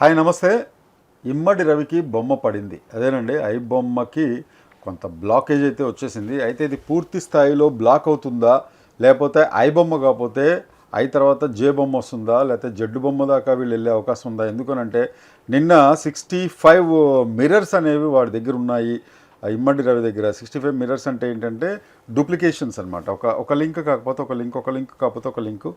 Hi నమస్తే. ఇమ్మడి రవికి బొమ్మ పడింది. అదేనండి ఐ బొమ్మకి కొంత బ్లాకేజ్ అయితే వచ్చేసింది. అయితే ఇది పూర్తి స్థాయిలో బ్లాక్ అవుతుందా? లేకపోతే ఐ బొమ్మ కాకపోతే ఐ తర్వాత జే బొమ్మ వస్తుందా? లేకపోతే జడ్డు బొమ్మ దాకా వీళ్ళు వెళ్ళే అవకాశం ఉందా? ఎందుకనంటే నిన్న సిక్స్టీ ఫైవ్ మిర్రర్స్ అనేవి వాడి దగ్గర ఉన్నాయి. ఇమ్మడి రవి దగ్గర సిక్స్టీ ఫైవ్ మిరర్స్ అంటే ఏంటంటే డూప్లికేషన్స్ అనమాట ఒక ఒక లింక్ కాకపోతే ఒక లింక్ ఒక లింక్ కాకపోతే ఒక లింక్.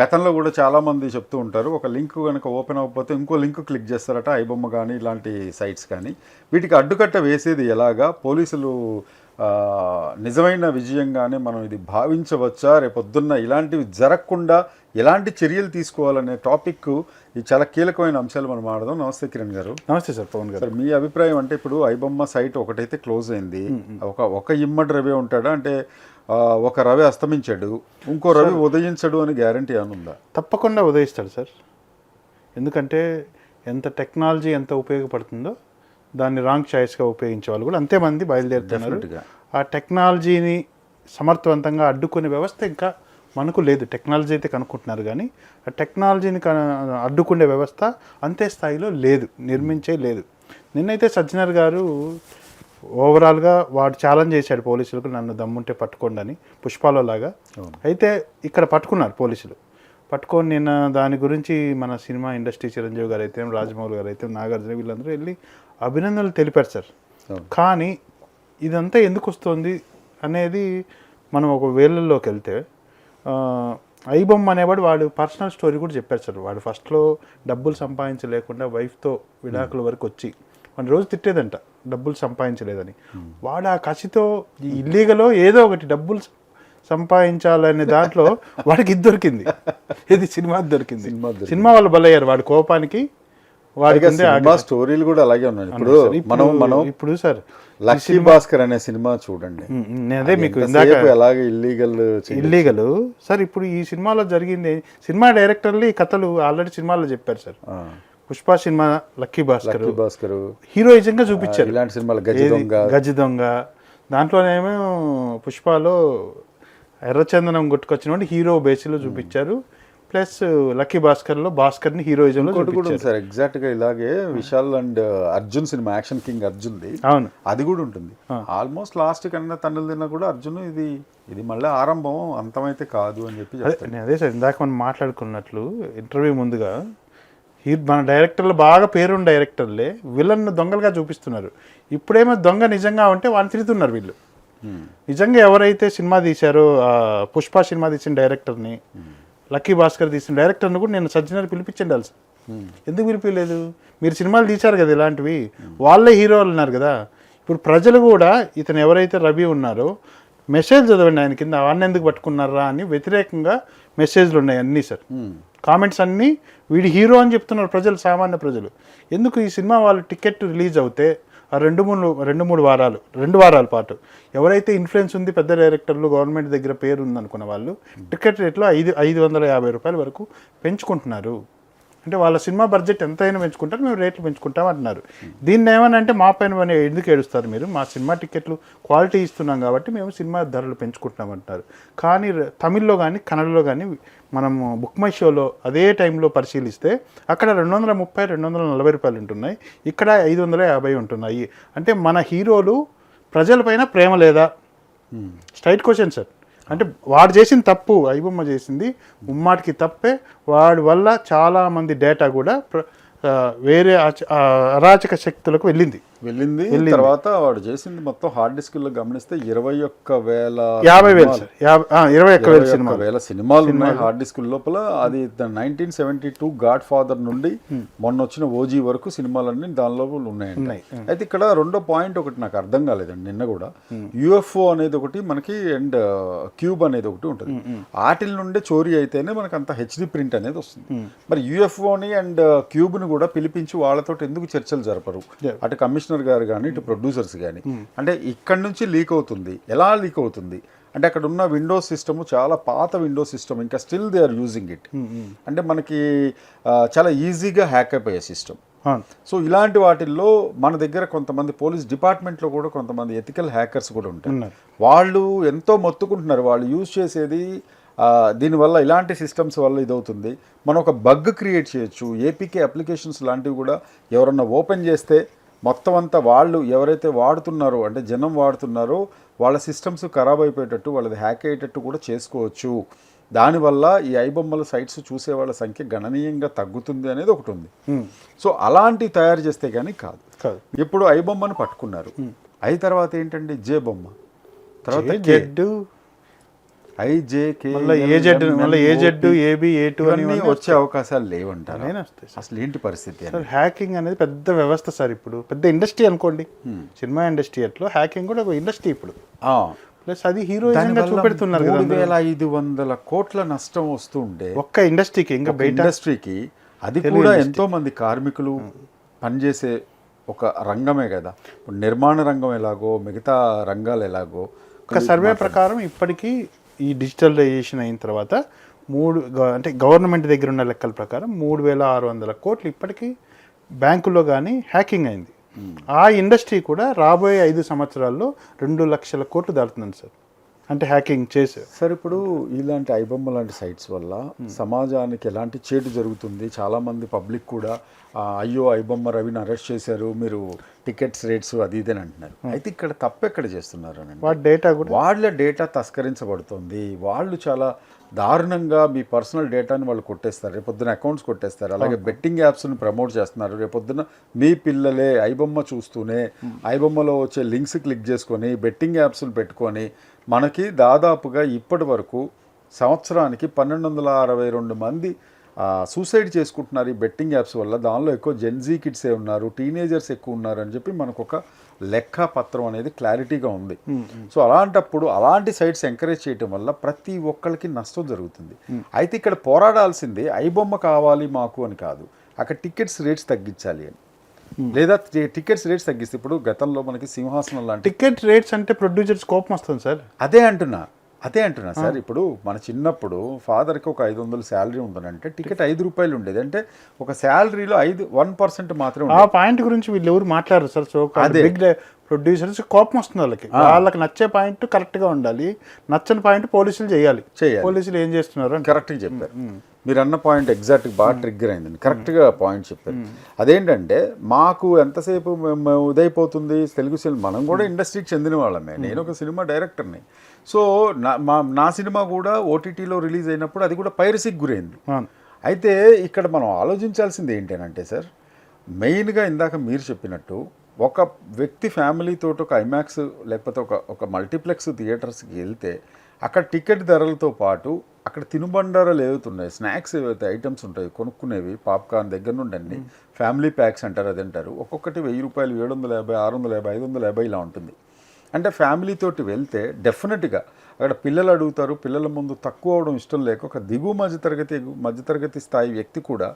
గతంలో కూడా చాలామంది చెప్తూ ఉంటారు ఒక లింక్ కనుక ఓపెన్ అవ్వకపోతే ఇంకో లింక్ క్లిక్ చేస్తారట ఐబొమ్మ కానీ ఇలాంటి సైట్స్ కానీ. వీటికి అడ్డుకట్ట వేసేది ఎలాగా? పోలీసులు నిజమైన విజయంగానే మనం ఇది భావించవచ్చా? రేపొద్దున్న ఇలాంటివి జరగకుండా ఎలాంటి చర్యలు తీసుకోవాలనే టాపిక్ ఇది చాలా కీలకమైన అంశాలు మనం ఆడదాం. నమస్తే కిరణ్ గారు. నమస్తే సార్ పవన్ గారు. మీ అభిప్రాయం అంటే ఇప్పుడు ఐబొమ్మ సైట్ ఒకటైతే క్లోజ్ అయింది. ఒక ఒక ఇమ్మడి రవి ఉంటాడా? అంటే ఒక రవి అస్తమించాడు. ఇంకో రవి ఉదయించడు అని గ్యారంటీ అని ఉందా? తప్పకుండా ఉదయిస్తాడు సార్. ఎందుకంటే ఎంత టెక్నాలజీ ఎంత ఉపయోగపడుతుందో దాన్ని రాంగ్ చాయిస్గా ఉపయోగించే వాళ్ళు కూడా అంతే మంది బయలుదేరుతున్నారు. ఆ టెక్నాలజీని సమర్థవంతంగా అడ్డుకునే వ్యవస్థ ఇంకా మనకు లేదు. టెక్నాలజీ అయితే కనుక్కుంటున్నారు కానీ ఆ టెక్నాలజీని కన- అడ్డుకునే వ్యవస్థ అంతే స్థాయిలో లేదు. నిర్మించే లేదు. నిన్నైతే సజ్జనర్ గారు ఓవరాల్గా వాడు ఛాలెంజ్ చేశాడు పోలీసులకు నన్ను దమ్ముంటే పట్టుకోండి అని పుష్పాలో లాగా. అయితే ఇక్కడ పట్టుకున్నారు పోలీసులు. పట్టుకొని నిన్న దాని గురించి మన సినిమా ఇండస్ట్రీ చిరంజీవి గారు అయితే రాజమౌళి గారు అయితే నాగార్జున వీళ్ళందరూ వెళ్ళి అభినందనలు తెలిపారు సార్. కానీ ఇదంతా ఎందుకు వస్తుంది అనేది మనం ఒక వేళ్ళల్లోకి వెళ్తే ఐబొమ్మ అనేవాడు వాడు పర్సనల్ స్టోరీ కూడా చెప్పారు సార్. వాడు ఫస్ట్లో డబ్బులు సంపాదించలేకుండా వైఫ్తో విడాకుల వరకు వచ్చి వాడిని రోజు తిట్టేదంట డబ్బులు సంపాదించలేదని. వాడు ఆ కసితో ఇల్లీగలో ఏదో ఒకటి డబ్బులు సంపాదించాలనే దాంట్లో వాడికి ఇది దొరికింది. ఇది సినిమా దొరికింది. సినిమా వాళ్ళు బలయ్యారు వాడి కోపానికి వాడికి స్టోరీలు కూడా అలాగే ఉన్నాయి. ఇప్పుడు మనం మనం ఇప్పుడు సార్ లక్కీ భాస్కర్ అనే సినిమా చూడండి. అదే మీకు ఎలాగే ఇల్లీగల్ ఇల్లీగల్ సార్ ఇప్పుడు ఈ సినిమాలో జరిగింది సినిమా డైరెక్టర్లు ఈ కథలు ఆల్రెడీ సినిమాలో చెప్పారు sir. Pushpa cinema lucky Bhaskar. Bhaskar. హీరోయిజంగా చూపించారు. ఇలాంటి సినిమాలు గజ? దొంగ. గజ దొంగ. దాంట్లోనేమో పుష్పలో ఎర్రచందనం కొట్టుకొచ్చిన హీరో బేసిలో చూపించారు. ప్లస్ లక్కీ భాస్కర్లో భాస్కర్ని హీరోయిజంలో ఇంకోటి కూడా చూపించారు. ఉంది సార్ ఎగ్జాక్ట్గా ఇలాగే Vishal and Arjun cinema action king అర్జున్ది. అవును. అది కూడా ఉంటుంది. ఆల్మోస్ట్ లాస్ట్ కన్నా తండ్రులు తిన్నా కూడా అర్జున్ ఇది ఇది మళ్ళీ ఆరంభం అంతమైతే కాదు అని చెప్పి అదే సార్ ఇందాక మనం మాట్లాడుకున్నట్లు ఇంటర్వ్యూ ముందుగా మన డైరెక్టర్లు బాగా పేరున్న డైరెక్టర్లే విలన్ దొంగలుగా చూపిస్తున్నారు. ఇప్పుడేమో దొంగ నిజంగా ఉంటే వాళ్ళని తిరుగుతున్నారు వీళ్ళు. Hmm. నిజంగా ఎవరైతే సినిమా తీశారో పుష్ప సినిమా తీసిన డైరెక్టర్ని లక్కీ భాస్కర్ తీసిన డైరెక్టర్ని కూడా నేను సజ్జనర్ పిలిపించండి అలసి ఎందుకు పిలిపించలేదు? మీరు సినిమాలు తీశారు కదా ఇలాంటివి. వాళ్ళే హీరోలు ఉన్నారు కదా. ఇప్పుడు ప్రజలు కూడా ఇతను ఎవరైతే రవి ఉన్నారో మెసేజ్ చదవండి ఆయన కింద అవన్నీ ఎందుకు పట్టుకున్నారా? అని వ్యతిరేకంగా మెసేజ్లు ఉన్నాయి అన్నీ సార్. కామెంట్స్ అన్నీ వీడి హీరో అని చెప్తున్నారు ప్రజలు సామాన్య ప్రజలు. ఎందుకు ఈ సినిమా వాళ్ళు టికెట్ రిలీజ్ అవుతే రెండు మూడు రెండు మూడు వారాలు రెండు వారాల పాటు. ఎవరైతే ఇన్ఫ్లుయెన్స్ ఉంది పెద్ద డైరెక్టర్లు గవర్నమెంట్ దగ్గర పేరు ఉందనుకున్న వాళ్ళు టికెట్ రేట్లో ఐదు ఐదు వందల యాభై రూపాయల వరకు పెంచుకుంటున్నారు. అంటే వాళ్ళ సినిమా బడ్జెట్ ఎంతైనా పెంచుకుంటారు మేము రేట్లు పెంచుకుంటాం అంటున్నారు. దీన్ని ఏమని అంటే మా పైన మన ఎందుకు ఏడుస్తారు మీరు? మా సినిమా టికెట్లు క్వాలిటీ ఇస్తున్నాం కాబట్టి మేము సినిమా ధరలు పెంచుకుంటున్నాం అంటున్నారు. కానీ తమిళ్ళో కానీ కన్నడలో కానీ మనం బుక్ మై షోలో అదే టైంలో పరిశీలిస్తే అక్కడ రెండు వందల ముప్పై రెండు వందల నలభై రూపాయలు ఉంటున్నాయి. ఇక్కడ ఐదు వందల యాభై ఉంటున్నాయి. అంటే మన హీరోలు ప్రజలపైన ప్రేమ లేదా? స్ట్రైట్ క్వశ్చన్ సార్ అంటే వాడు చేసిన తప్పు ఐబొమ్మ చేసింది ముమ్మాటికి తప్పే. వాడి వల్ల చాలా మంది డేటా కూడా వేరే అరాచక శక్తులకు వెళ్ళింది. వెళ్ళింది. తర్వాత వాడు చేసింది మొత్తం హార్డ్ డిస్క్లో గమనిస్తే ఇరవై ఒక్క వేల యాభై వేలు ఇరవై ఒక్క వేలు సినిమా వేల సినిమాలు ఉన్నాయి హార్డ్ డిస్క్ లోపల. అది nineteen seventy two God father నుండి మొన్న వచ్చిన ఓజీ వరకు సినిమాలన్నీ దానిలో ఉన్నాయండి అయితే ఇక్కడ రెండో పాయింట్ ఒకటి నాకు అర్థం కాలేదండి నిన్న కూడా. యుఎఫ్ఓ అనేది ఒకటి మనకి అండ్ క్యూబ్ అనేది ఒకటి ఉంటుంది. వాటిల నుండే చోరీ అయితేనే మనకు అంత హెచ్డి ప్రింట్ అనేది వస్తుంది. మరి యుఎఫ్ఓని అండ్ క్యూబ్ని కూడా పిలిపించి వాళ్ళతో ఎందుకు చర్చలు జరపరు? అటు కమిషనర్ గారు కానీ ఇటు ప్రొడ్యూసర్స్ కానీ అంటే ఇక్కడ నుంచి లీక్ అవుతుంది. ఎలా లీక్ అవుతుంది? అంటే అక్కడ ఉన్న విండోస్ సిస్టమ్ చాలా పాత విండోస్ సిస్టమ్ ఇంకా still they are using it. అంటే మనకి చాలా ఈజీగా హ్యాక్ అయిపోయే సిస్టమ్. సో ఇలాంటి వాటిల్లో మన దగ్గర కొంతమంది పోలీస్ డిపార్ట్మెంట్లో కూడా కొంతమంది ఎథికల్ హ్యాకర్స్ కూడా ఉంటారు. వాళ్ళు ఎంతో మొత్తుకుంటున్నారు. వాళ్ళు యూజ్ చేసేది దీనివల్ల ఇలాంటి సిస్టమ్స్ వల్ల ఇదవుతుంది. మనం ఒక బగ్ క్రియేట్ చేయొచ్చు. ఏపీకే అప్లికేషన్స్ లాంటివి కూడా ఎవరన్నా ఓపెన్ చేస్తే మొత్తం అంతా వాళ్ళు ఎవరైతే వాడుతున్నారో అంటే జనం వాడుతున్నారో వాళ్ళ సిస్టమ్స్ ఖరాబ్ అయిపోయేటట్టు వాళ్ళది హ్యాక్ అయ్యేటట్టు కూడా చేసుకోవచ్చు. దానివల్ల ఈ ఐబొమ్మల సైట్స్ చూసే వాళ్ళ సంఖ్య గణనీయంగా తగ్గుతుంది అనేది ఒకటి ఉంది. సో అలాంటి తయారు చేస్తే కానీ కాదు. ఇప్పుడు ఐ బొమ్మను పట్టుకున్నారు. ఐ తర్వాత ఏంటండి? జే బొమ్మ. తర్వాత మళ్ళీ మళ్ళీ ఏబి ఏ టూ అని ఇవన్నీ వచ్చే అవకాశాలు లేవంటారు. అసలు ఏంటి పరిస్థితి సార్ హ్యాకింగ్ అనేది పెద్ద వ్యవస్థ సార్ ఇప్పుడు. పెద్ద ఇండస్ట్రీ అనుకోండి. సినిమా ఇండస్ట్రీ అట్లో హ్యాకింగ్ కూడా ఒక ఇండస్ట్రీ ఇప్పుడు. ప్లస్ అది హీరోయిజంగా చూపెడుతున్నారు కదా వేల ఐదు వందల కోట్ల నష్టం వస్తుంటే ఒక్క ఇండస్ట్రీకి ఇంకా బయట ఇండస్ట్రీకి అది కూడా ఎంతో మంది కార్మికులు పనిచేసే ఒక రంగమే కదా. ఇప్పుడు నిర్మాణ రంగం ఎలాగో మిగతా రంగాలు ఎలాగో ఒక సర్వే ప్రకారం ఇప్పటికీ ఈ డిజిటలైజేషన్ అయిన తర్వాత మూడు అంటే గవర్నమెంట్ దగ్గర ఉన్న లెక్కల ప్రకారం మూడు వేల ఆరు వందల కోట్లు ఇప్పటికీ బ్యాంకుల్లో కానీ హ్యాకింగ్ అయింది. ఆ ఇండస్ట్రీ కూడా రాబోయే ఐదు సంవత్సరాల్లో రెండు లక్షల కోట్లు దాటుతుంది సార్. అంటే హ్యాకింగ్ చేసే సార్ ఇప్పుడు ఇలాంటి ఐబొమ్మ లాంటి సైట్స్ వల్ల సమాజానికి ఎలాంటి చేటు జరుగుతుంది? చాలా మంది పబ్లిక్ కూడా అయ్యో ఐబొమ్మ రవిని అరెస్ట్ చేశారు మీరు టికెట్స్ రేట్స్ అది ఇది అని అంటున్నారు. అయితే ఇక్కడ తప్పు ఎక్కడ చేస్తున్నారు అని వాటి డేటా కూడా వాళ్ళ డేటా తస్కరించబడుతుంది. వాళ్ళు చాలా దారుణంగా మీ పర్సనల్ డేటాని వాళ్ళు కొట్టేస్తారు. రేపొద్దున అకౌంట్స్ కొట్టేస్తారు. అలాగే బెట్టింగ్ యాప్స్ని ప్రమోట్ చేస్తున్నారు. రేపొద్దున మీ పిల్లలే ఐబొమ్మ చూస్తూనే ఐబొమ్మలో వచ్చే లింక్స్ క్లిక్ చేసుకొని బెట్టింగ్ యాప్స్ని పెట్టుకొని మనకి దాదాపుగా ఇప్పటి వరకు సంవత్సరానికి పన్నెండు వందల అరవై రెండు మంది సూసైడ్ చేసుకుంటున్నారు ఈ బెట్టింగ్ యాప్స్ వల్ల. దానిలో ఎక్కువ జెన్జీ కిడ్సే ఉన్నారు టీనేజర్స్ ఎక్కువ ఉన్నారు అని చెప్పి మనకు ఒక లెక్క పత్రం అనేది క్లారిటీగా ఉంది సో అలాంటప్పుడు అలాంటి సైట్స్ ఎంకరేజ్ చేయటం వల్ల ప్రతి ఒక్కరికి నష్టం జరుగుతుంది. అయితే ఇక్కడ పోరాడాల్సింది ఐబొమ్మ కావాలి మాకు అని కాదు. అక్కడ టికెట్స్ రేట్స్ తగ్గించాలి అని. లేదా టికెట్స్ రేట్స్ తగ్గిస్తే ఇప్పుడు గతంలో మనకి సింహాసనం లాంటి టికెట్ రేట్స్ అంటే ప్రొడ్యూసర్స్ కోపం వస్తుంది సార్. అదే అంటున్నా అదే అంటున్నా సార్. ఇప్పుడు మన చిన్నప్పుడు ఫాదర్కి ఒక ఐదు వందలు శాలరీ ఉందనంటే టికెట్ ఐదు రూపాయలు ఉండేది. అంటే ఒక శాలరీలో ఐదు వన్ పర్సెంట్ మాత్రమే ఆ. పాయింట్ గురించి వీళ్ళు ఎవరు మాట్లాడరు సార్. సో అదే. ప్రొడ్యూసర్స్ కోపం వస్తుంది వాళ్ళకి. వాళ్ళకి నచ్చే పాయింట్ కరెక్ట్గా ఉండాలి. నచ్చని పాయింట్ పోలీసులు చేయాలి. చేయాలి. పోలీసులు ఏం చేస్తున్నారు? అంటే కరెక్ట్గా చెప్పారు. మీరు అన్న పాయింట్ ఎగ్జాక్ట్ బాగా ట్రిగ్గర్ అయిందండి. కరెక్ట్గా పాయింట్ చెప్పారు. అదేంటంటే మాకు ఎంతసేపు ఇదైపోతుంది తెలుగు సినిమా మనం కూడా ఇండస్ట్రీకి చెందిన వాళ్ళమే. నేను ఒక సినిమా డైరెక్టర్ని. సో నా మా నా సినిమా కూడా ఓటీటీలో రిలీజ్ అయినప్పుడు అది కూడా పైరసీకి గురైంది. అయితే ఇక్కడ మనం ఆలోచించాల్సింది ఏంటంటే సార్ మెయిన్గా ఇందాక మీరు చెప్పినట్టు ఒక వ్యక్తి ఫ్యామిలీతో ఒక ఐమాక్స్ లేకపోతే ఒక ఒక మల్టీప్లెక్స్ థియేటర్స్కి వెళ్తే అక్కడ టికెట్ ధరలతో పాటు అక్కడ తినుబండారాలు ఏవైతున్నాయి స్నాక్స్ ఏవైతే ఐటమ్స్ ఉంటాయి కొనుక్కునేవి పాప్కార్న్ దగ్గర నుండి అన్ని ఫ్యామిలీ ప్యాక్స్ అంటారు అది అంటారు. ఒక్కొక్కటి వెయ్యి రూపాయలు ఏడు వందల యాభై ఆరు వందల యాభై ఐదు వందల యాభై ఇలా ఉంటుంది. అంటే ఫ్యామిలీ తోటి వెళ్తే డెఫినెట్గా అక్కడ పిల్లలు అడుగుతారు పిల్లల ముందు తక్కువ అవడం ఇష్టం లేక ఒక దిగువ మధ్యతరగతి మధ్యతరగతి స్థాయి వ్యక్తి కూడా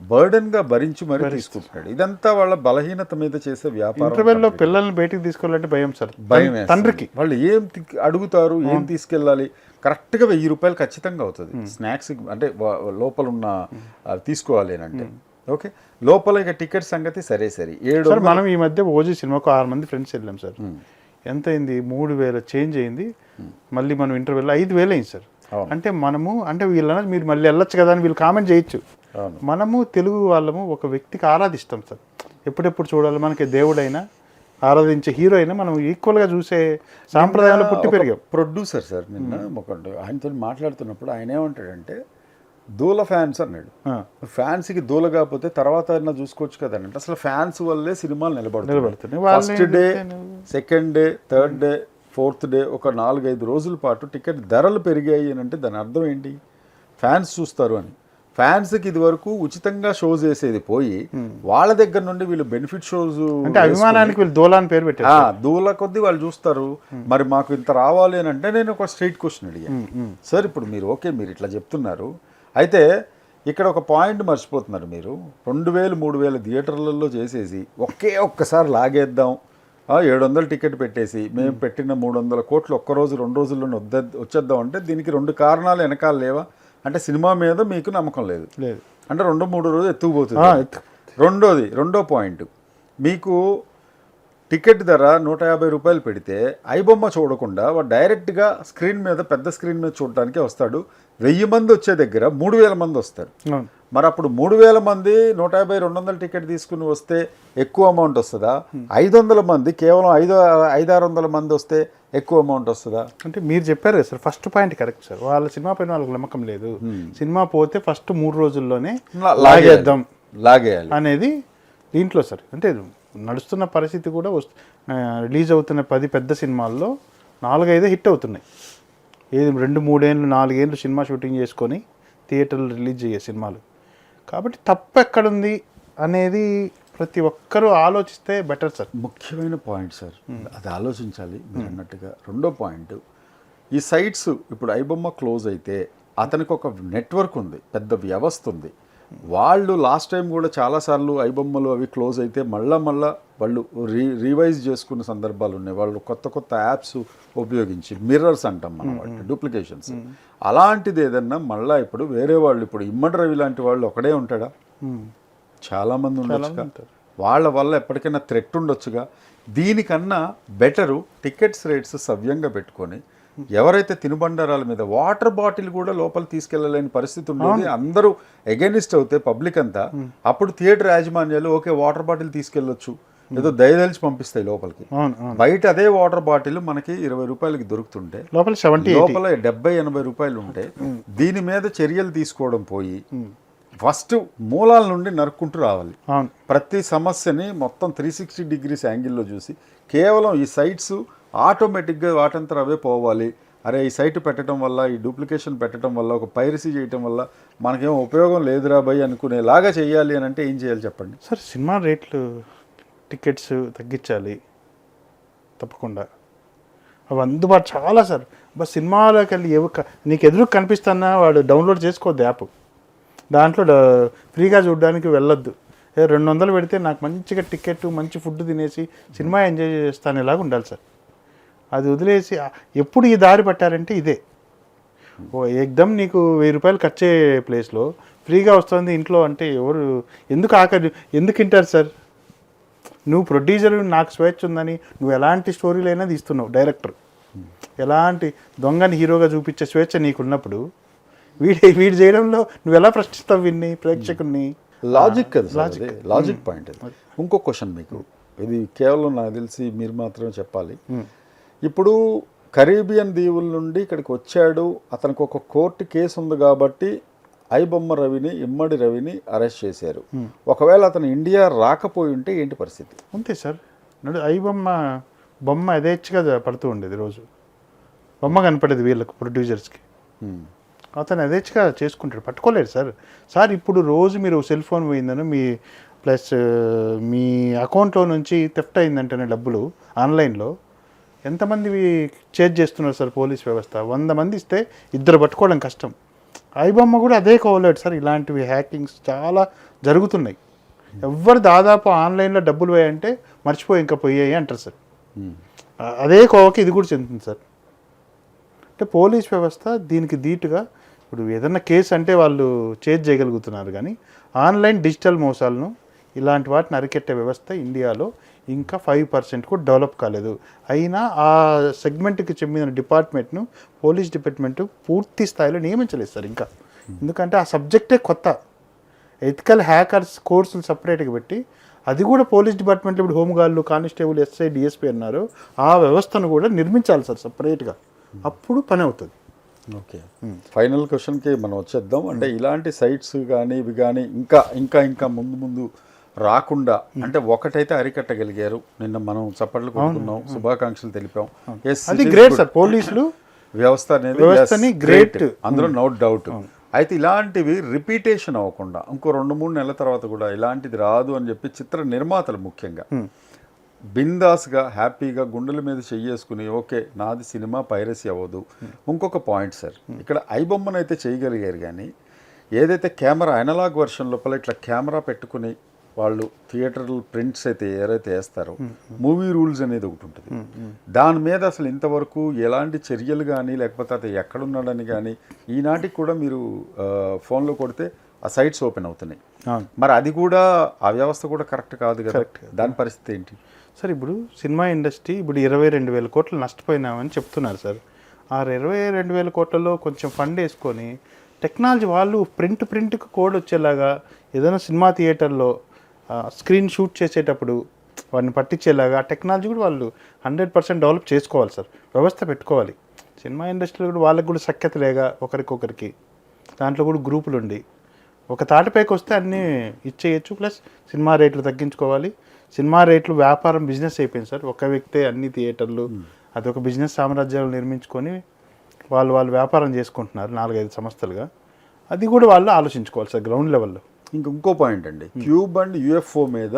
బర్డెన్గా భరించి మరీ తీసుకుంటున్నాడు. ఇదంతా వాళ్ళ బలహీనత మీద చేసే వ్యాపారం లో పిల్లల్ని బయటికి తీసుకోవాలంటే భయం సార్. భయం. తండ్రికి. వాళ్ళు ఏం అడుగుతారు ఏం తీసుకెళ్ళాలి? కరెక్ట్గా వెయ్యి రూపాయలు ఖచ్చితంగా అవుతుంది. స్నాక్స్ అంటే లోపల ఉన్న తీసుకోవాలి అంటే. ఓకే? లోపల ఇక టికెట్ సంగతి సరే సరే. ఏడు సార్ మనం ఈ మధ్య ఓజీ సినిమాకు ఆరు మంది ఫ్రెండ్స్ వెళ్ళాం సార్. ఎంత అయింది? మూడు వేల చేంజ్ అయింది. మళ్ళీ మనం ఇంటర్వెల్ ఐదు వేలు అయింది సార్. అంటే మనము అంటే వీళ్ళని మీరు మళ్ళీ వెళ్ళొచ్చు కదా అని వీళ్ళు కామెంట్ చేయొచ్చు. మనము తెలుగు వాళ్ళము ఒక వ్యక్తికి ఆరాధిస్తాం సార్. ఎప్పుడెప్పుడు చూడాలి? మనకి దేవుడైనా ఆరాధించే హీరో అయినా మనం ఈక్వల్గా చూసే సాంప్రదాయాలు పుట్టి పెరిగాం. ప్రొడ్యూసర్ సార్ నిన్న ఒక ఆయనతో మాట్లాడుతున్నప్పుడు ఆయన ఏమంటాడంటే దూల ఫ్యాన్స్ అన్నాడు. ఫ్యాన్స్కి దూల కాకపోతే తర్వాత అయినా చూసుకోవచ్చు కదా అంటే అసలు ఫ్యాన్స్ వల్లే సినిమాలు వాళ్ళు first day second day third day fourth day ఒక నాలుగైదు రోజుల పాటు టికెట్ ధరలు పెరిగాయి అని అంటే దాని అర్థం ఏంటి? ఫ్యాన్స్ చూస్తారు అని. ఫ్యాన్స్కి ఇది వరకు ఉచితంగా షోస్ వేసేది పోయి వాళ్ళ దగ్గర నుండి వీళ్ళు బెనిఫిట్ షోస్ అంటే అభిమానానికి వీళ్ళు దోలా అని పేరు పెట్టారు దూల కొద్దీ వాళ్ళు చూస్తారు. మరి మాకు ఇంత రావాలి అని అంటే నేను ఒక స్ట్రైట్ క్వశ్చన్ అడిగాను సార్ ఇప్పుడు మీరు ఓకే మీరు ఇట్లా చెప్తున్నారు. అయితే ఇక్కడ ఒక పాయింట్ మర్చిపోతున్నారు మీరు. రెండు వేలు మూడు వేల థియేటర్లలో చేసేసి ఒకే ఒక్కసారి లాగేద్దాం. ఏడు వందలు టికెట్ పెట్టేసి మేము పెట్టిన మూడు వందల కోట్లు ఒక్క రోజు రెండు రోజుల్లోనే వద్ద వచ్చేద్దాం అంటే దీనికి రెండు కారణాలు వెనకాల లేవా? అంటే సినిమా మీద మీకు నమ్మకం లేదు. లేదు. అంటే రెండు మూడు రోజులు ఎత్తుకుపోతుంది. ఎత్తు- రెండోది రెండో పాయింట్. మీకు టికెట్ ధర నూట యాభై రూపాయలు పెడితే ఐబొమ్మ చూడకుండా వాడు డైరెక్ట్గా స్క్రీన్ మీద పెద్ద స్క్రీన్ మీద చూడటానికే వస్తాడు. వెయ్యి మంది వచ్చే దగ్గర మూడు వేల మంది వస్తారు. మరి అప్పుడు మూడు వేల మంది నూట యాభై రెండు వందల టికెట్ తీసుకుని వస్తే ఎక్కువ అమౌంట్ వస్తుందా? ఐదు వందల మంది కేవలం ఐదు ఐదు ఆరు వందల మంది వస్తే ఎక్కువ అమౌంట్ వస్తుందా? అంటే మీరు చెప్పారు కదా sir first point correct sir. వాళ్ళ సినిమా పైన వాళ్ళకి నమ్మకం లేదు. సినిమా పోతే ఫస్ట్ మూడు రోజుల్లోనే లాగేద్దాం లాగేయాలి. అనేది దీంట్లో సార్. అంటే నడుస్తున్న పరిస్థితి కూడా వస్తు రిలీజ్ అవుతున్న పది పెద్ద సినిమాల్లో నాలుగైదే హిట్ అవుతున్నాయి. ఏది రెండు మూడేళ్ళు నాలుగేళ్ళు సినిమా షూటింగ్ చేసుకొని థియేటర్లు రిలీజ్ అయ్యే సినిమాలు. కాబట్టి తప్పు ఎక్కడుంది అనేది ప్రతి ఒక్కరూ ఆలోచిస్తే బెటర్ సార్ ముఖ్యమైన పాయింట్ సార్ అది ఆలోచించాలి మీరు అన్నట్టుగా. రెండో పాయింట్ ఈ సైట్స్ ఇప్పుడు ఐబొమ్మ క్లోజ్ అయితే అతనికి ఒక నెట్వర్క్ ఉంది పెద్ద వ్యవస్థ ఉంది. వాళ్ళు లాస్ట్ టైం కూడా చాలాసార్లు ఐబొమ్మలు అవి క్లోజ్ అయితే మళ్ళా మళ్ళా వాళ్ళు రీ రివైజ్ చేసుకున్న సందర్భాలు ఉన్నాయి. వాళ్ళు కొత్త కొత్త యాప్స్ ఉపయోగించి మిర్రర్స్ అంటాం మనం డూప్లికేషన్స్ అలాంటిది ఏదన్నా మళ్ళా ఇప్పుడు వేరే వాళ్ళు ఇప్పుడు ఇమ్మడి రవి లాంటి వాళ్ళు ఒకడే ఉంటాడా? చాలా మంది ఉండొచ్చుగా. వాళ్ళ వల్ల ఎప్పటికైనా థ్రెట్ ఉండొచ్చుగా. దీనికన్నా బెటరు టికెట్స్ రేట్స్ సవ్యంగా పెట్టుకొని ఎవరైతే తినుబండారాల మీద వాటర్ బాటిల్ కూడా లోపల తీసుకెళ్ళలేని పరిస్థితి ఉండేది అందరూ ఎగెనిస్ట్ అవుతే పబ్లిక్ అంతా అప్పుడు థియేటర్ యాజమాన్యాలు ఓకే వాటర్ బాటిల్ తీసుకెళ్ళొచ్చు ఏదో దయదలిచి పంపిస్తాయి లోపలికి. బయట అదే వాటర్ బాటిల్ మనకి ఇరవై రూపాయలకి దొరుకుతుంటే లోపల సెవెంటీ లోపల డెబ్బై ఎనభై రూపాయలు ఉంటే దీని మీద చర్యలు తీసుకోవడం పోయి ఫస్ట్ మూలాల నుండి నరుక్కుంటూ రావాలి. ప్రతి సమస్యని మొత్తం త్రీ సిక్స్టీ డిగ్రీస్ యాంగిల్లో చూసి కేవలం ఈ సైట్స్ ఆటోమేటిక్గా వాటంతా అవే పోవాలి. అరే ఈ సైట్ పెట్టడం వల్ల ఈ డూప్లికేషన్ పెట్టడం వల్ల ఒక పైరసీ చేయటం వల్ల మనకేం ఉపయోగం లేదురా భయ్ అనుకునేలాగా చేయాలి అని అంటే ఏం చేయాలి చెప్పండి? సార్ సినిమా రేట్లు టికెట్స్ తగ్గించాలి. తప్పకుండా. అవి అందుబాటు చాలా సార్. బస్ సినిమాలోకి వెళ్ళి ఎవ నీకు ఎదురు కనిపిస్తున్నా వాడు డౌన్లోడ్ చేసుకోవద్దు యాప్. దాంట్లో డ- ఫ్రీగా చూడడానికి వెళ్ళొద్దు. రెండు వందలు పెడితే నాకు మంచిగా టికెట్ మంచి ఫుడ్ తినేసి సినిమా ఎంజాయ్ చేస్తాను ఇలాగ ఉండాలి సార్. అది వదిలేసి ఎప్పుడు ఈ దారి పట్టారంటే ఇదే. ఓ ఎగ్దమ్ నీకు వెయ్యి రూపాయలు ఖర్చే ప్లేస్లో ఫ్రీగా వస్తుంది ఇంట్లో అంటే ఎవరు ఎందుకు ఆకలి ఎందుకు వింటారు సార్? నువ్వు ప్రొడ్యూసర్ నాకు స్వేచ్ఛ ఉందని నువ్వు ఎలాంటి స్టోరీలైనా తీస్తున్నావు డైరెక్టర్. ఎలాంటి దొంగని హీరోగా చూపించే స్వేచ్ఛ నీకున్నప్పుడు వీడి వీడు చేయడంలో నువ్వు ఎలా ప్రశ్నిస్తావు వీడిని ప్రేక్షకుడిని లాజిక్ కదా అది లాజిక్ పాయింట్ ఇంకో క్వశ్చన్ మీకు. ఇది కేవలం నాకు తెలిసి మీరు మాత్రమే చెప్పాలి. ఇప్పుడు కరీబియన్ దీవుల నుండి ఇక్కడికి వచ్చాడు. అతనికి ఒక కోర్టు కేసు ఉంది కాబట్టి ఐబొమ్మ రవిని ఇమ్మడి రవిని అరెస్ట్ చేశారు. ఒకవేళ అతను ఇండియా రాకపోయి ఉంటే ఏంటి పరిస్థితి? అంతే సార్. నడు ఐ బొమ్మ బొమ్మ యథేచ్ఛగా పడుతూ ఉండేది రోజు. బొమ్మ కనపడేది వీళ్ళకు ప్రొడ్యూసర్స్కి. అతను యథేచ్ఛగా చేసుకుంటాడు. పట్టుకోలేడు సార్. సార్ ఇప్పుడు రోజు మీరు సెల్ ఫోన్ పోయిందని మీ ప్లస్ మీ అకౌంట్లో నుంచి థెఫ్ట్ అయిందంటేనే డబ్బులు ఆన్లైన్లో. ఎంతమంది చేజ్ చేస్తున్నారు సార్ పోలీస్ వ్యవస్థ? వంద మంది ఇస్తే ఇద్దరు పట్టుకోవడం కష్టం. ఐబొమ్మ కూడా అదే కోవలేడు సార్. ఇలాంటివి హ్యాకింగ్స్ చాలా జరుగుతున్నాయి. ఎవ్వరు దాదాపు ఆన్లైన్లో డబ్బులు పోయాయంటే మర్చిపోయి ఇంకా పోయాయి అంటారు సార్. Hmm. అదే కోవకి ఇది కూడా చెందుతుంది సార్. అంటే పోలీస్ వ్యవస్థ దీనికి ధీటుగా ఇప్పుడు ఏదన్నా కేసు అంటే వాళ్ళు చేజ్ చేయగలుగుతున్నారు కానీ ఆన్లైన్ డిజిటల్ మోసాలను ఇలాంటి వాటిని అరికెట్టే వ్యవస్థ ఇండియాలో ఇంకా ఫైవ్ పర్సెంట్ కూడా డెవలప్ కాలేదు. అయినా ఆ సెగ్మెంట్కి చెందిన డిపార్ట్మెంట్ను పోలీస్ డిపార్ట్మెంట్ పూర్తి స్థాయిలో నియమించలేదు సార్ ఇంకా. ఎందుకంటే ఆ సబ్జెక్టే కొత్త. ఎథికల్ హ్యాకర్స్ కోర్సులు సపరేట్గా పెట్టి అది కూడా పోలీస్ డిపార్ట్మెంట్లో ఇప్పుడు హోంగార్డులు కానిస్టేబుల్ ఎస్ఐ డిఎస్పీ అన్నారు. ఆ వ్యవస్థను కూడా నిర్మించాలి సార్ సపరేట్గా అప్పుడు పని అవుతుంది. ఓకే. ఫైనల్ క్వశ్చన్కి మనం వచ్చేద్దాం. అంటే ఇలాంటి సైట్స్ కానీ ఇవి కానీ ఇంకా ఇంకా ఇంకా ముందు ముందు రాకుండా అంటే ఒకటైతే అరికట్టగలిగారు. నిన్న మనం చప్పట్లు కొట్టుకున్నాం శుభాకాంక్షలు తెలిపాం. అది గ్రేట్. సార్ పోలీసులు వ్యవస్థ అనేది great. అందులో నో డౌట్ అయితే ఇలాంటివి రిపీటేషన్ అవ్వకుండా ఇంకో రెండు మూడు నెలల తర్వాత కూడా ఇలాంటిది రాదు అని చెప్పి చిత్ర నిర్మాతలు ముఖ్యంగా బిందాస్గా హ్యాపీగా గుండెల మీద చెయ్యేసుకుని ఓకే నాది సినిమా పైరసీ అవ్వదు. ఇంకొక పాయింట్ సార్ ఇక్కడ ఐబొమ్మను అయితే చేయగలిగారు కానీ ఏదైతే కెమెరా అనలాగ్ వర్షన్ లోపల ఇట్లా కెమెరా పెట్టుకుని వాళ్ళు థియేటర్ ప్రింట్స్ అయితే ఏదైతే వేస్తారో మూవీ రూల్స్ అనేది ఒకటి ఉంటుంది. దాని మీద అసలు ఇంతవరకు ఎలాంటి చర్యలు కానీ లేకపోతే అతను ఎక్కడున్నాడని కానీ ఈనాటికి కూడా మీరు ఫోన్లో కొడితే ఆ సైట్స్ ఓపెన్ అవుతున్నాయి. మరి అది కూడా ఆ వ్యవస్థ కూడా కరెక్ట్ కాదు కదా. దాని పరిస్థితి ఏంటి? సార్ ఇప్పుడు సినిమా ఇండస్ట్రీ ఇప్పుడు ఇరవై రెండు వేల కోట్లు నష్టపోయినామని చెప్తున్నారు సార్. ఆ ఇరవై రెండు వేల కోట్లలో కొంచెం ఫండ్ వేసుకొని టెక్నాలజీ వాళ్ళు ప్రింట్ ప్రింట్కి కోడ్ వచ్చేలాగా ఏదైనా సినిమా థియేటర్లో స్క్రీన్ షూట్ చేసేటప్పుడు వాడిని పట్టించేలాగా ఆ టెక్నాలజీ కూడా వాళ్ళు హండ్రెడ్ పర్సెంట్ డెవలప్ చేసుకోవాలి సార్. వ్యవస్థ పెట్టుకోవాలి. సినిమా ఇండస్ట్రీలో కూడా వాళ్ళకి కూడా సఖ్యత లేగా ఒకరికొకరికి దాంట్లో కూడా గ్రూపులు ఉండి ఒక తాటిపైకి వస్తే అన్నీ ఇచ్చేయచ్చు. ప్లస్ సినిమా రేట్లు తగ్గించుకోవాలి. సినిమా రేట్లు వ్యాపారం బిజినెస్ అయిపోయింది సార్. ఒక వ్యక్తే అన్ని థియేటర్లు అదొక బిజినెస్ సామ్రాజ్యాలు నిర్మించుకొని వాళ్ళు వాళ్ళు వ్యాపారం చేసుకుంటున్నారు నాలుగైదు సంస్థలుగా. అది కూడా వాళ్ళు ఆలోచించుకోవాలి సార్ గ్రౌండ్ లెవెల్లో. ఇంక ఇంకో పాయింట్ అండి. క్యూబ్ అండ్ యుఎఫ్ఓ మీద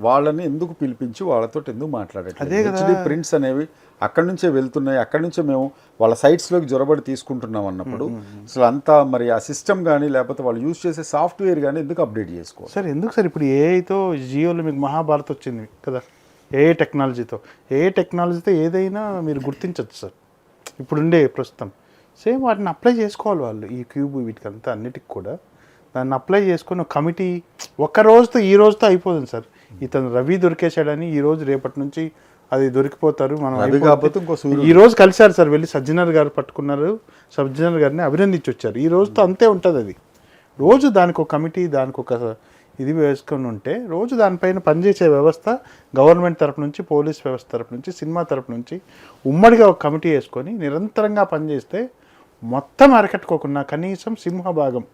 వాళ్ళని ఎందుకు పిలిపించి వాళ్ళతో ఎందుకు మాట్లాడట్లేదు? ప్రింట్స్ అనేవి అక్కడి నుంచే వెళ్తున్నాయి. అక్కడి నుంచే మేము వాళ్ళ సైట్స్లోకి జొరబడి తీసుకుంటున్నాం అన్నప్పుడు. అసలు అంతా మరి ఆ సిస్టమ్ కానీ లేకపోతే వాళ్ళు యూజ్ చేసే సాఫ్ట్వేర్ కానీ ఎందుకు అప్డేట్ చేసుకోవాలి? సార్ ఎందుకు సార్ ఇప్పుడు ఏఐతో జియోలో మీకు మహాభారత్ వచ్చింది కదా? ఏ టెక్నాలజీతో ఏ టెక్నాలజీతో ఏదైనా మీరు గుర్తించవచ్చు సార్. ఇప్పుడుండే ప్రస్తుతం. సేమ్ వాటిని అప్లై చేసుకోవాలి వాళ్ళు ఈ క్యూబ్ వీటికి అంతా అన్నిటికి కూడా. దాన్ని అప్లై చేసుకొని ఒక కమిటీ ఒక్క రోజుతో ఈ రోజుతో అయిపోతుంది సార్. ఇతను రవి దొరికేశాడని ఈ రోజు రేపటి నుంచి అది దొరికిపోతారు. మనం అయిపోతే- కాకపోతే ఇంకో. ఈ రోజు కలిశారు సార్ వెళ్ళి సజ్జనర్ గారు పట్టుకున్నారు. సజ్జనర్ గారిని అభినందించి వచ్చారు. ఈ రోజుతో అంతే ఉంటుంది అది. రోజు దానికి ఒక కమిటీ దానికి ఒక ఇది వేసుకొని ఉంటే రోజు దానిపైన పనిచేసే వ్యవస్థ గవర్నమెంట్ తరపు నుంచి పోలీస్ వ్యవస్థ తరపు నుంచి సినిమా తరపు నుంచి ఉమ్మడిగా ఒక కమిటీ వేసుకొని నిరంతరంగా పనిచేస్తే మొత్తం అరకట్టుకోకుండా కనీసం సింహభాగం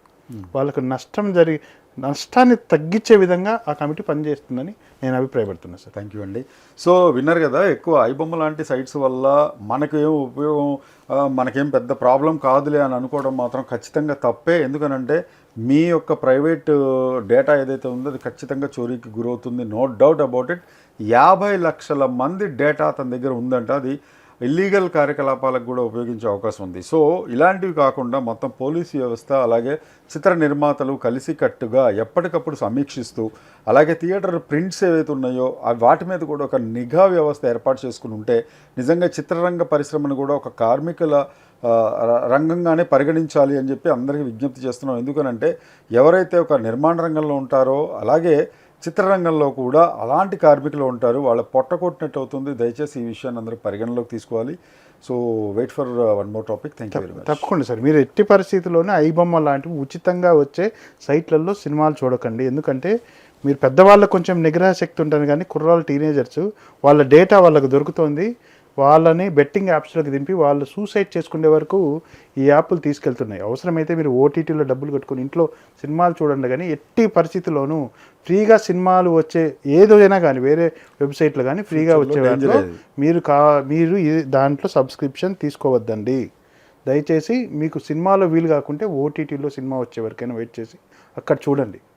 వాళ్ళకు నష్టం జరిగి నష్టాన్ని తగ్గించే విధంగా ఆ కమిటీ పనిచేస్తుందని నేను అభిప్రాయపడుతున్నాను సార్. థ్యాంక్ యూ అండి. సో విన్నారు కదా ఎక్కువ ఐబొమ్మ లాంటి సైట్స్ వల్ల మనకేం ఉపయోగం మనకేం పెద్ద ప్రాబ్లం కాదులే అని అనుకోవడం మాత్రం ఖచ్చితంగా తప్పే. ఎందుకనంటే మీ యొక్క ప్రైవేట్ డేటా ఏదైతే ఉందో అది ఖచ్చితంగా చోరీకి గురవుతుంది. No doubt about it. యాభై లక్షల మంది డేటా తన దగ్గర ఉందంట. అది ఇల్లీగల్ కార్యకలాపాలకు కూడా ఉపయోగించే అవకాశం ఉంది. సో ఇలాంటివి కాకుండా మొత్తం పోలీసు వ్యవస్థ అలాగే చిత్ర నిర్మాతలు కలిసికట్టుగా ఎప్పటికప్పుడు సమీక్షిస్తూ అలాగే థియేటర్ ప్రింట్స్ ఏవైతే ఉన్నాయో వాటి మీద కూడా ఒక నిఘా వ్యవస్థ ఏర్పాటు చేసుకుని ఉంటే నిజంగా చిత్రరంగ పరిశ్రమను కూడా ఒక కార్మికుల రంగంగానే పరిగణించాలి అని చెప్పి అందరికీ విజ్ఞప్తి చేస్తున్నాం. ఎందుకనంటే ఎవరైతే ఒక నిర్మాణ రంగంలో ఉంటారో అలాగే చిత్రరంగంలో కూడా అలాంటి కార్మికులు ఉంటారు. వాళ్ళ పొట్ట కొట్టినట్టు అవుతుంది. దయచేసి ఈ విషయాన్ని అందరూ పరిగణలోకి తీసుకోవాలి. So wait for one more topic thank you very much తప్పకుండా సార్. మీరు ఎట్టి పరిస్థితుల్లోనే ఐబొమ్మ లాంటివి ఉచితంగా వచ్చే సైట్లలో సినిమాలు చూడకండి. ఎందుకంటే మీరు పెద్దవాళ్ళకు కొంచెం నిగ్రహ శక్తి ఉంటుంది కానీ కుర్రాళ్ళు టీనేజర్స్ వాళ్ళ డేటా వాళ్ళకు దొరుకుతోంది. వాళ్ళని బెట్టింగ్ యాప్స్లోకి దింపి వాళ్ళు సూసైడ్ చేసుకునే వరకు ఈ యాప్లు తీసుకెళ్తున్నాయి. అవసరమైతే మీరు ఓటీటీలో డబ్బులు కట్టుకొని ఇంట్లో సినిమాలు చూడండి కానీ ఎట్టి పరిస్థితుల్లోనూ ఫ్రీగా సినిమాలు వచ్చే ఏదైనా కానీ వేరే వెబ్సైట్లో కానీ ఫ్రీగా వచ్చే వాటిలో. మీరు కా మీరు దాంట్లో సబ్స్క్రిప్షన్ తీసుకోవద్దండి. దయచేసి మీకు సినిమాలో వీలు కాకుంటే ఓటీటీలో సినిమా వచ్చే వరకైనా వెయిట్ చేసి అక్కడ చూడండి.